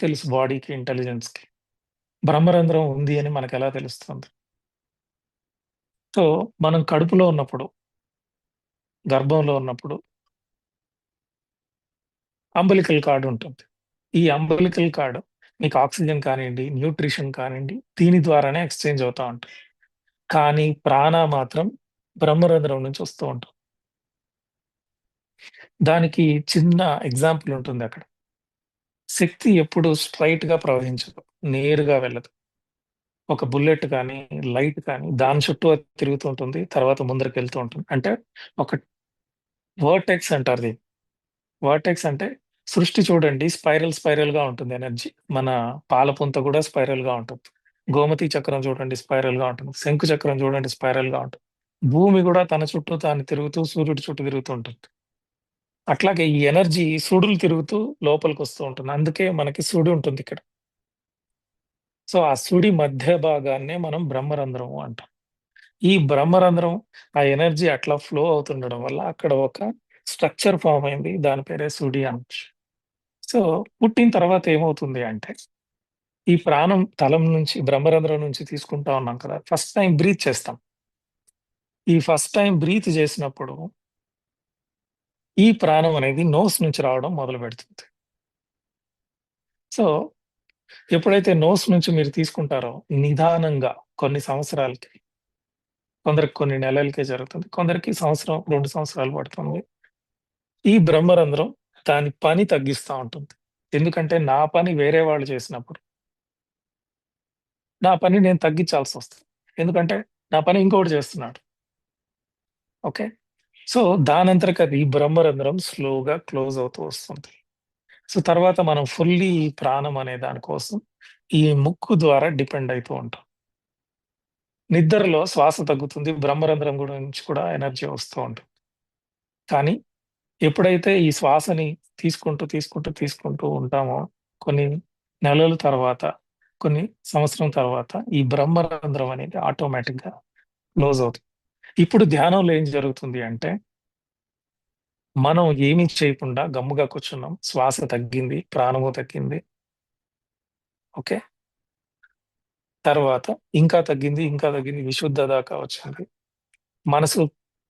తెలుసు బాడీకి, ఇంటెలిజెన్స్‌కి. బ్రహ్మరంధ్రం ఉంది అని మనకు ఎలా తెలుస్తుంది? సో, మనం కడుపులో ఉన్నప్పుడు గర్భంలో ఉన్నప్పుడు అంబలికల్ కార్డు ఉంటుంది. ఈ అంబలికల్ కార్డు మీకు ఆక్సిజన్ కానివ్వండి న్యూట్రిషన్ కానివ్వండి దీని ద్వారానే ఎక్స్‌చేంజ్ అవుతూ ఉంటుంది. కానీ ప్రాణ మాత్రం బ్రహ్మరంధ్రం నుంచి వస్తూ ఉంటుంది. దానికి చిన్న ఎగ్జాంపుల్ ఉంటుంది అక్కడ శక్తి ఎప్పుడు స్ట్రైట్గా ప్రవహించదు. నేరుగా వెళ్ళదు. ఒక బుల్లెట్ కానీ, లైట్ కానీ దాని చుట్టూ అది తిరుగుతూ ఉంటుంది. తర్వాత ముందరికెళ్తూ ఉంటుంది. అంటే ఒక వర్టెక్స్ అంటారు దీన్ని. వర్టెక్స్ అంటే సృష్టి చూడండి స్పైరల్ స్పైరల్‌గా ఉంటుంది ఎనర్జీ. మన పాలపుంత కూడా స్పైరల్‌గా ఉంటుంది. గోమతి చక్రం చూడండి స్పైరల్‌గా ఉంటుంది. శంకు చక్రం చూడండి స్పైరల్‌గా ఉంటుంది. భూమి కూడా తన చుట్టూ తాను తిరుగుతూ సూర్యుడి చుట్టూ తిరుగుతూ ఉంటుంది. అట్లాగే ఈ ఎనర్జీ సుడులు తిరుగుతూ లోపలికొస్తూ ఉంటుంది. అందుకే మనకి సుడి ఉంటుందిక్కడ. సో, ఆ సుడి మధ్య భాగాన్నే మనం బ్రహ్మరంధ్రము అంటాం. ఈ బ్రహ్మరంధ్రం ఆ ఎనర్జీ అట్లా ఫ్లో అవుతుండడం వల్ల అక్కడ ఒక స్ట్రక్చర్ ఫార్మ్ అయింది. దాని పేరే సుడి అనొచ్చు. సో, పుట్టిన తర్వాత ఏమవుతుంది అంటే, ఈ ప్రాణం తలం నుంచి బ్రహ్మరంధ్రం నుంచి తీసుకుంటా ఉన్నాం కదా! ఫస్ట్ టైమ్ బ్రీత్ చేస్తాం. ఈ ఫస్ట్ టైమ్ బ్రీత్ చేసినప్పుడు ఈ ప్రాణం అనేది నోస్ నుంచి రావడం మొదలు పెడుతుంది సో, ఎప్పుడైతే నోస్ నుంచి మీరు తీసుకుంటారో నిదానంగా కొన్ని సంవత్సరాలకి కొందరికి కొన్ని నెలలకే జరుగుతుంది. కొందరికి సంవత్సరం, రెండు సంవత్సరాలు పడుతుంది. ఈ బ్రహ్మరంధ్రం దాని పని తగ్గిస్తూ ఉంటుంది. ఎందుకంటే నా పని వేరే వాళ్ళు చేసినప్పుడు నా పని నేను తగ్గించాల్సి వస్తుంది ఎందుకంటే నా పని ఇంకోటి చేస్తున్నాడు. ఓకే. సో, దానంతరకు అది బ్రహ్మరంధ్రం స్లోగా క్లోజ్ అవుతూ వస్తుంది. సో, తర్వాత మనం ఫుల్లీ ప్రాణం అనే దాని కోసం ఈ ముక్కు ద్వారా డిపెండ్ అయితూ ఉంటాం. నిద్రలో శ్వాస తగ్గుతుంది. బ్రహ్మరంధ్రం కూడా నుంచి కూడా ఎనర్జీ వస్తూ ఉంటుంది. కానీ ఎప్పుడైతే ఈ శ్వాసని తీసుకుంటూ, తీసుకుంటూ, తీసుకుంటూ ఉంటామో కొన్ని నెలల తర్వాత, కొన్ని సంవత్సరం తర్వాత ఈ బ్రహ్మరంధ్రం అనేది ఆటోమేటిక్‌గా క్లోజ్ అవుతుంది. ఇప్పుడు ధ్యానంలో ఏం జరుగుతుంది అంటే మనం ఏమీ చేయకుండా గమ్ముగా కూర్చున్నాం. శ్వాస తగ్గింది. ప్రాణము తగ్గింది. ఓకే. తర్వాత ఇంకా తగ్గింది, ఇంకా తగ్గింది. విశుద్ధ దాకా వచ్చింది. మనసు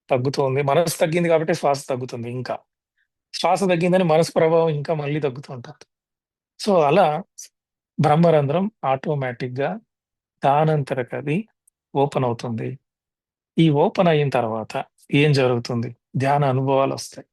తగ్గుతోంది. మనసు తగ్గింది కాబట్టి శ్వాస తగ్గుతుంది ఇంకా. శ్వాస తగ్గిందని మనసు ప్రభావం ఇంకా మళ్ళీ తగ్గుతూ ఉంటుంది. సో, అలా బ్రహ్మరంధ్రం ఆటోమేటిక్‌గా దానంతరకది అది ఓపెన్ అవుతుంది. ఈ ఓపెన్ అయిన తర్వాత ఏం జరుగుతుంది? ధ్యాన అనుభవాలొస్తాయి.